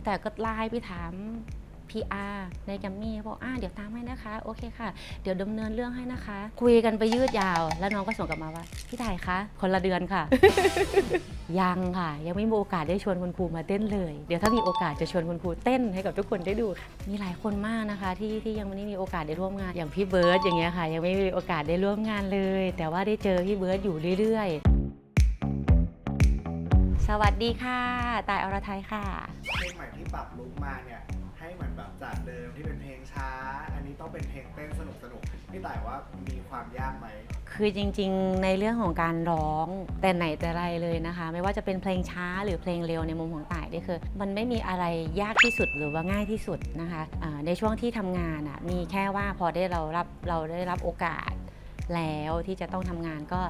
พี่แต่ก็ไลน์ไปถาม PR ในแกรมมี่บอกอ่าเดี๋ยวตามให้นะคะ โอเคค่ะ เดี๋ยวดำเนินเรื่องให้นะคะ คุยกันไปยืดยาว แล้วน้องก็ส่งกลับมาว่า พี่ไทยคะ คนละเดือนค่ะ ยังค่ะ ยังไม่มีโอกาสได้ชวนคุณครูมาเต้นเลย เดี๋ยวถ้ามีโอกาสจะชวนคุณครูเต้นให้กับทุกคนได้ดูค่ะมีหลายคนมากนะคะ ที่ที่ยังไม่ได้มีโอกาสได้ร่วมงาน อย่างพี่เบิร์ดอย่างเงี้ยค่ะ ยังไม่มีโอกาสได้ร่วมงานเลย แต่ว่าได้เจอพี่เบิร์ดอยู่เรื่อยๆ สวัสดีค่ะ ตายอรไทยค่ะ เพลงใหม่ที่ปรับลุกมาเนี่ยให้เหมือนแบบจากเดิมที่เป็นเพลงช้า อันนี้ต้องเป็นเพลงเต้นสนุกสนุกๆพี่ต่ายว่ามีความยากไหมคือจริงๆ ในเรื่องของการร้องแต่ไหนแต่ไรเลยนะคะ ไม่ว่าจะเป็นเพลงช้าหรือเพลงเร็วในมุมของต่ายนี่คือ มันไม่มีอะไรยากที่สุดหรือว่าง่ายที่สุดนะคะอ่าในช่วงที่ทำงานอะมีแค่ว่าพอได้เรารับเราได้รับโอกาส แล้วที่จะต้องทำงานก็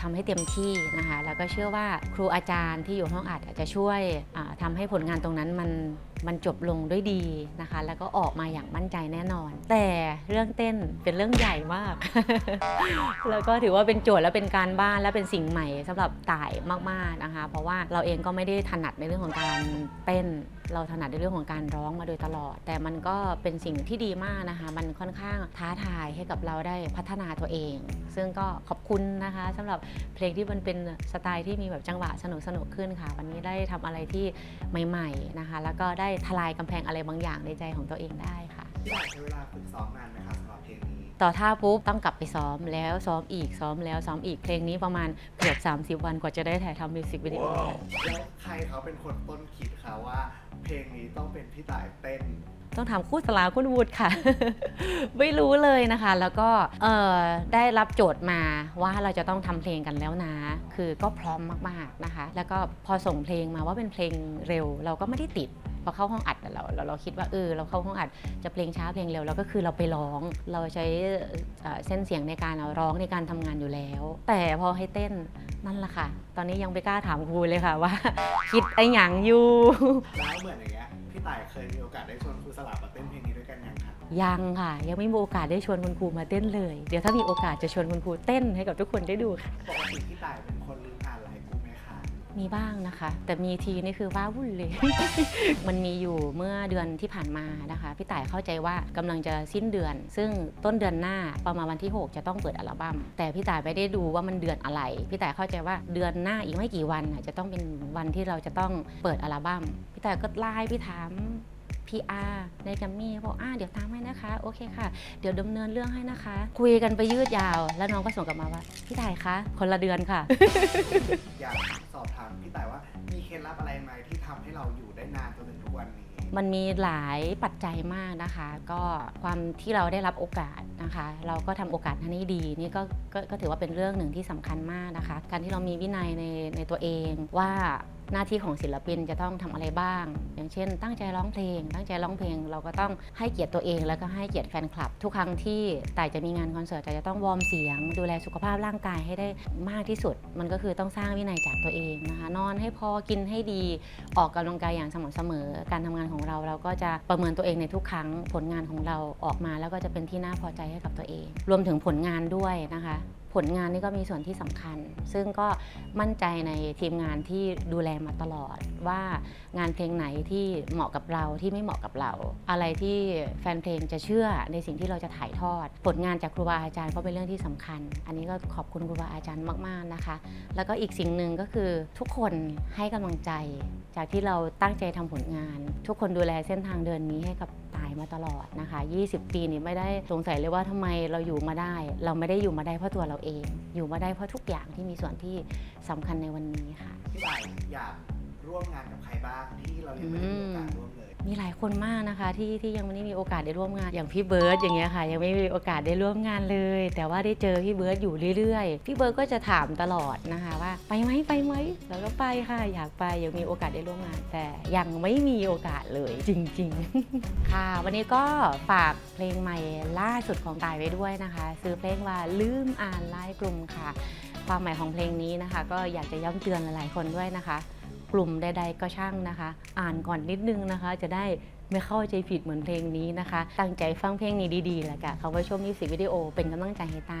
ทำให้เต็มที่นะคะ แล้วก็เชื่อว่าครูอาจารย์ที่อยู่ห้องอัดอาจจะช่วยอ่าทำให้ผลงานตรงนั้นมันมันจบลงด้วยดีนะคะ แล้วก็ออกมาอย่างมั่นใจแน่นอน แต่เรื่องเต้นเป็นเรื่องใหญ่มาก แล้วก็ถือว่าเป็นโจทย์และเป็นการบ้านและเป็นสิ่งใหม่สำหรับต่ายมากๆนะคะ เพราะว่าเราเองก็ไม่ได้ถนัดในเรื่องของการเต้น เราถนัดในเรื่องของการร้องมาโดยตลอด แต่มันก็เป็นสิ่งที่ดีมากนะคะ มันค่อนข้างท้าทายให้กับเราได้พัฒนาตัวเองซึ่งก็ขอบคุณนะคะสำหรับเพลงที่มันเป็นสไตล์ที่มีแบบจังหวะสนุกสนุกขึ้นค่ะ วันนี้ได้ทำอะไรที่ใหม่ๆนะคะ แล้วก็ได้ทลายกำแพงอะไรบางอย่างในใจของตัวเองได้ค่ะ พี่ใช้เวลาฝึกซ้อมนานไหมคะสำหรับเพลงนี้ ต่อท่าปุ๊บต้องกลับไปซ้อมแล้วซ้อมอีกซ้อมแล้วซ้อมอีกเพลงนี้ประมาณเกือบ 30 วันกว่าจะได้ถ่ายทำมิวสิกวิดีโอแล้วใครเขาเป็นคนต้นคิดคะว่า เพลงนี้ต้องเป็นพี่ต่ายเต้น ต้องถามคู่สลาคุณวุฒิค่ะ ไม่รู้เลยนะคะ แล้วก็เอ่อได้รับโจทย์มาว่าเราจะต้องทำเพลงกันแล้วนะ คือก็พร้อมมากๆนะคะ แล้วก็พอส่งเพลงมาว่าเป็นเพลงเร็ว เราก็ไม่ได้ติด พอเข้าห้องอัดอะเราเราเราคิดว่าเออเราเข้าห้องอัดจะเพลงช้าเพลงเร็วแล้วก็คือเราไปร้อง เราใช้เอ่อเส้นเสียงในการร้องในการทำงานอยู่แล้ว แต่พอให้เต้นนั่นแหละค่ะ ตอนนี้ยังไม่กล้าถามครูเลยค่ะว่า คิดไอ้หยังอยู่แล้วเหมือนอย่างเงี้ยพี่ต่ายเคยมีโอกาสได้ชวนครูสลับมาเต้นเพลงนี้ด้วยกันยังคะยังค่ะ ยังไม่มีโอกาสได้ชวนคุณครูมาเต้นเลย เดี๋ยวถ้ามีโอกาสจะชวนคุณครูเต้นให้กับทุกคนได้ดูค่ะปกติพี่ต่ายเป็นคนลืมอ่าน มีบ้างนะคะ แต่มีทีนี่คือว้าวุ่นเลย มันมีอยู่เมื่อเดือนที่ผ่านมานะคะ พี่ต่ายเข้าใจว่ากำลังจะสิ้นเดือน ซึ่งต้นเดือนหน้าประมาณวันที่ 6 จะต้องเปิดอัลบั้มแต่พี่ต่ายไม่ได้ดูว่ามันเดือนอะไร พี่ต่ายเข้าใจว่าเดือนหน้าอีกไม่กี่วันจะต้องเป็นวันที่เราจะต้องเปิดอัลบั้มพี่ต่ายก็ไลน์พี่ถาม PR ในแกรมมี่บอกอ่าเดี๋ยวตามให้นะคะ โอเคค่ะ เดี๋ยวดำเนินเรื่องให้นะคะ คุยกันไปยืดยาว แล้วน้องก็ส่งกลับมาว่า พี่ไทยคะ คนละเดือนค่ะ อยากสอบถามพี่ต่ายว่า มีเคล็ดลับอะไรไหมที่ทำให้เราอยู่ได้นานจนถึงทุกวันนี้มันมีหลายปัจจัยมากนะคะ ก็ความที่เราได้รับโอกาสนะคะ เราก็ทำโอกาสนั้นให้ดีนี่ก็ก็ก็ถือว่าเป็นเรื่องหนึ่งที่สำคัญมากนะคะ การที่เรามีวินัยในในตัวเองว่า หน้าที่ของศิลปินจะต้องทำอะไรบ้าง อย่างเช่น ตั้งใจร้องเพลง ตั้งใจร้องเพลง เราก็ต้องให้เกียรติตัวเอง แล้วก็ให้เกียรติแฟนคลับ ทุกครั้งที่แต่จะมีงานคอนเสิร์ตแต่จะต้องวอร์มเสียง ดูแลสุขภาพร่างกายให้ได้มากที่สุด มันก็คือต้องสร้างวินัยจากตัวเองนะคะนอนให้พอกินให้ดีออกกำลังกายอย่างสม่ำเสมอ การทำงานของเราเราก็จะประเมินตัวเองในทุกครั้งผลงานของเราออกมา แล้วก็จะเป็นที่น่าพอใจให้กับตัวเอง รวมถึงผลงานด้วยนะคะ ผลงานนี่ก็มีส่วนที่สำคัญ ซึ่งก็มั่นใจในทีมงานที่ดูแลมาตลอด ว่างานเพลงไหนที่เหมาะกับเราที่ไม่เหมาะกับเรา อะไรที่แฟนเพลงจะเชื่อในสิ่งที่เราจะถ่ายทอด ผลงานจากครูบาอาจารย์ก็เป็นเรื่องที่สำคัญ อันนี้ก็ขอบคุณครูบาอาจารย์มากๆนะคะ แล้วก็อีกสิ่งหนึ่งก็คือทุกคนให้กำลังใจ จากที่เราตั้งใจทำผลงาน ทุกคนดูแลเส้นทางเดินนี้ให้กับายมาตลอดนะคะ 20 ปีนี้ไม่ได้สงสัยเลยว่าทำไมเราอยู่มาได้ เราไม่ได้อยู่มาได้เพราะตัวเราเอง อยู่มาได้เพราะทุกอย่างที่มีส่วนที่สำคัญในวันนี้ค่ะพี่ต่ายอยากร่วมงานกับใครบ้างที่เรายังไม่ได้มีโอกาสร่วมเลย คนมากนะคะ ที่ที่ยังไม่ได้มีโอกาสได้ร่วมงานอย่างพี่เบิร์ดอย่างเงี้ยค่ะ ยังไม่มีโอกาสได้ร่วมงานเลย แต่ว่าได้เจอพี่เบิร์ดอยู่เรื่อยๆ พี่เบิร์ดก็จะถามตลอดนะคะว่าไปไหมไปไหมแล้วก็ไปค่ะ อยากไปอยากมีโอกาสได้ร่วมงาน แต่ยังไม่มีโอกาสเลยจริง ๆ ค่ะ วันนี้ก็ฝากเพลงใหม่ล่าสุดของตายไว้ด้วยนะคะ ซื้อเพลงว่าลืมอ่านไลน์กลุ่มค่ะ ความหมายของเพลงนี้นะคะ ก็อยากจะย้ำเตือนหลายๆคนด้วยนะคะ กลุ่มใด ๆ ก็ช่างนะคะ อ่านก่อนนิดนึงนะคะ จะได้ไม่เข้าใจผิดเหมือนเพลงนี้นะคะ ตั้งใจฟังเพลงนี้ดีๆแล้วกันเขาว่าช่วงนี้สิวิดีโอเป็นกำลังใจให้ตาย